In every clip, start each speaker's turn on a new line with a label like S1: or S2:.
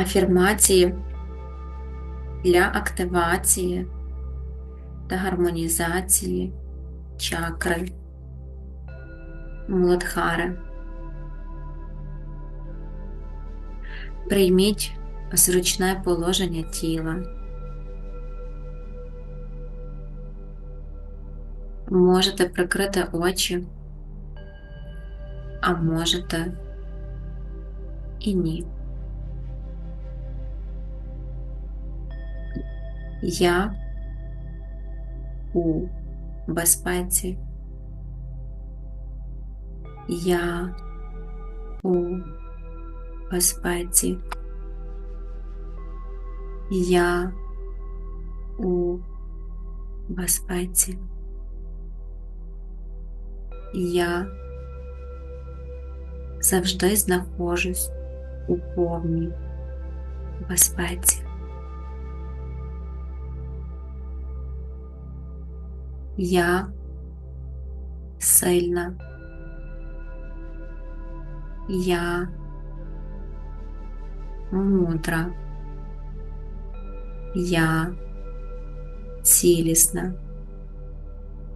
S1: Афірмації для активації та гармонізації чакри Муладхари. Прийміть зручне положення тіла. Можете прикрити очі, а можете і ні. Я у безпеці. Я у безпеці. Я у безпеці. Я завжди знаходжусь у повній безпеці. Я сильна. Я мудра. Я цілісна.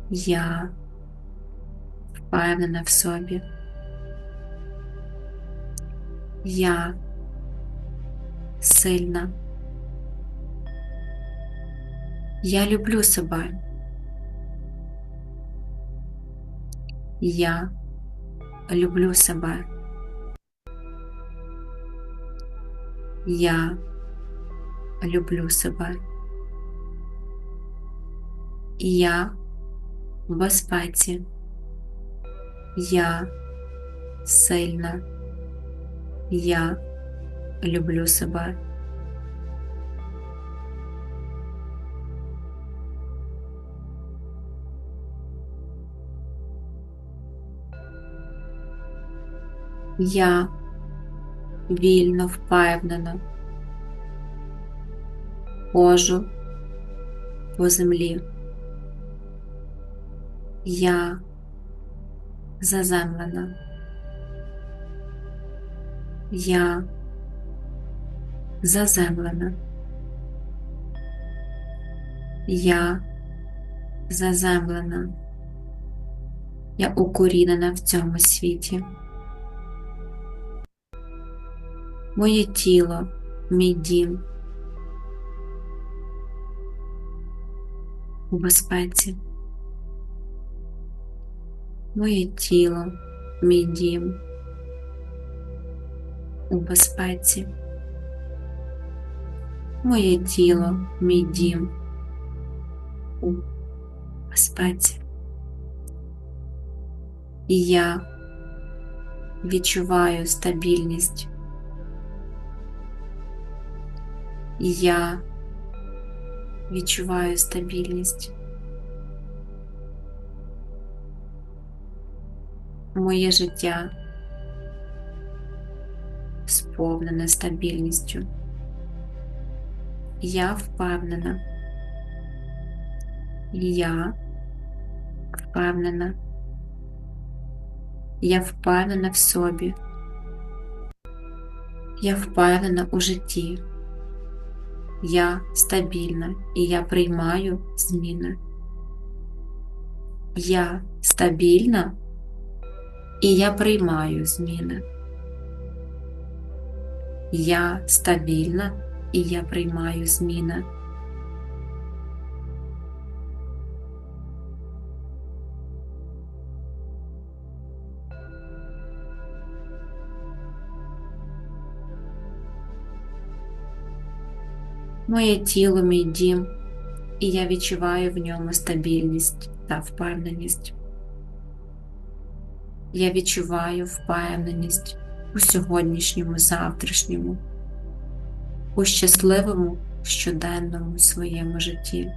S1: Я впевнена в собі. Я сильна. Я люблю себе. Я люблю себе. Я люблю себе. Я в безпеці. Я сильна. Я люблю себе. Я вільно впевнено ходжу по землі. Я заземлена. Я заземлена. Я заземлена. Я укорінена в цьому світі. Моє тіло, мій дім у безпеці. Моє тіло, мій дім у безпеці. Моє тіло, мій дім у безпеці. І я відчуваю стабільність. я відчуваю стабільність. Моє життя сповнене стабільністю. Я впевнена. Я впевнена. Я впевнена в собі. Я впевнена у житті. Я стабільна і я приймаю зміни. Я стабільна і я приймаю зміни. Я стабільна і я приймаю зміни. Моє тіло, мій дім, і я відчуваю в ньому стабільність та впевненість. Я відчуваю впевненість у сьогоднішньому, завтрашньому, у щасливому щоденному своєму житті.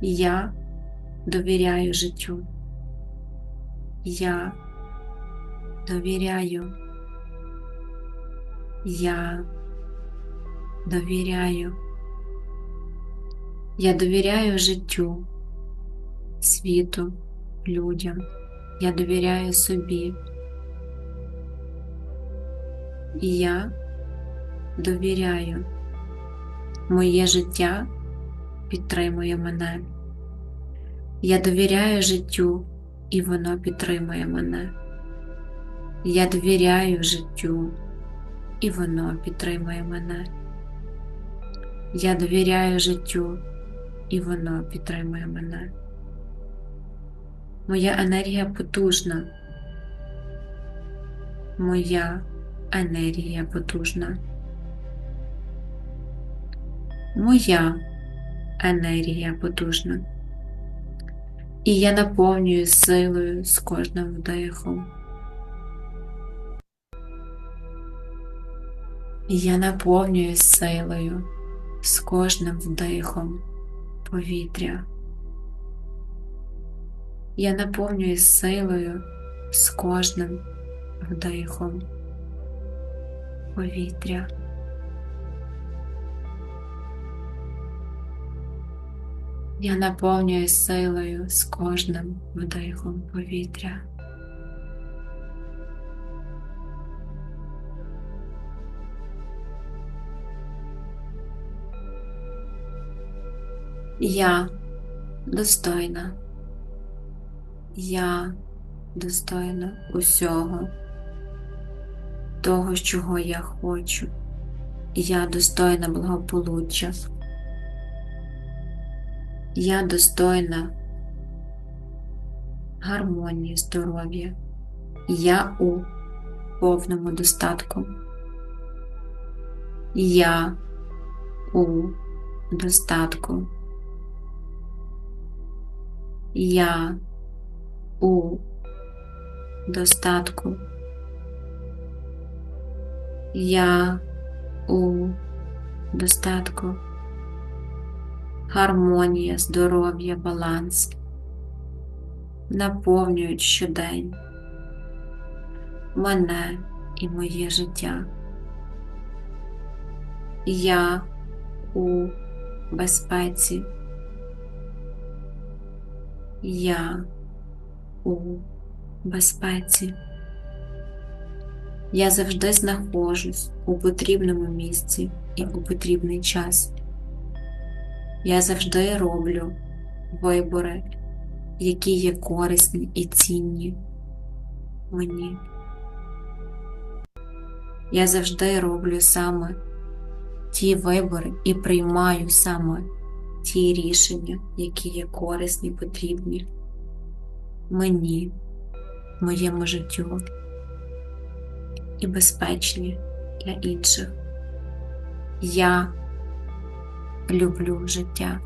S1: Я довіряю життю. Я довіряю. Я довіряю. Я довіряю життю, світу, людям. Я довіряю собі. і я довіряю. Моє життя підтримує мене. Я довіряю життю, і воно підтримує мене. Я довіряю життю, і воно підтримує мене. Я довіряю життю, і воно підтримує мене. Моя енергія потужна. Моя енергія потужна. Моя енергія потужна. І я наповнюю силою з кожним вдихом. Я наповнюю силою з кожним вдихом повітря. Я наповнюю силою з кожним вдихом повітря. Я наповнюю силою з кожним вдихом повітря. Я достойна. Я достойна усього, того, чого я хочу. Я достойна благополуччя. Я достойна гармонії, здоров'я. Я у повному достатку. Я у достатку. Я у достатку. Я у достатку. Гармонія, здоров'я, баланс наповнюють щодень мене і моє життя. Я у безпеці. Я у безпеці. Я завжди знаходжусь у потрібному місці і у потрібний час. Я завжди роблю вибори, які є корисні і цінні мені. Я завжди роблю саме ті вибори і приймаю саме ті рішення, які є корисні, потрібні мені, моєму життю і безпечні для інших. Я люблю життя.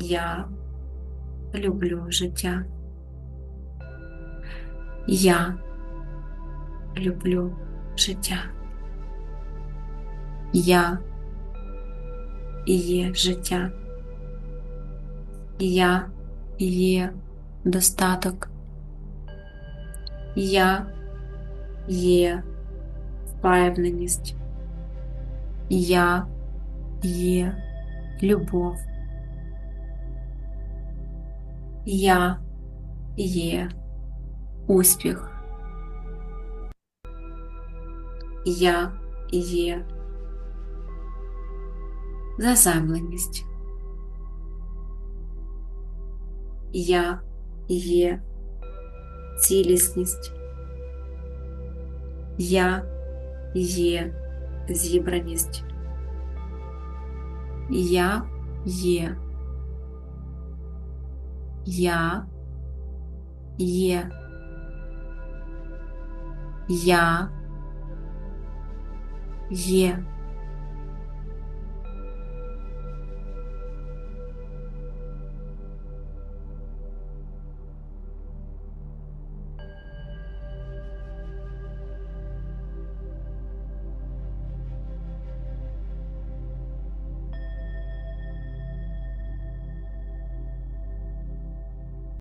S1: Я люблю життя. Я люблю життя. Я є життя. Я є достаток. Я є впевненість. Я є любов. Я є успіх. Я є заземленість. Я є цілісність. Я є зібраність. Я є. Я є. Я є.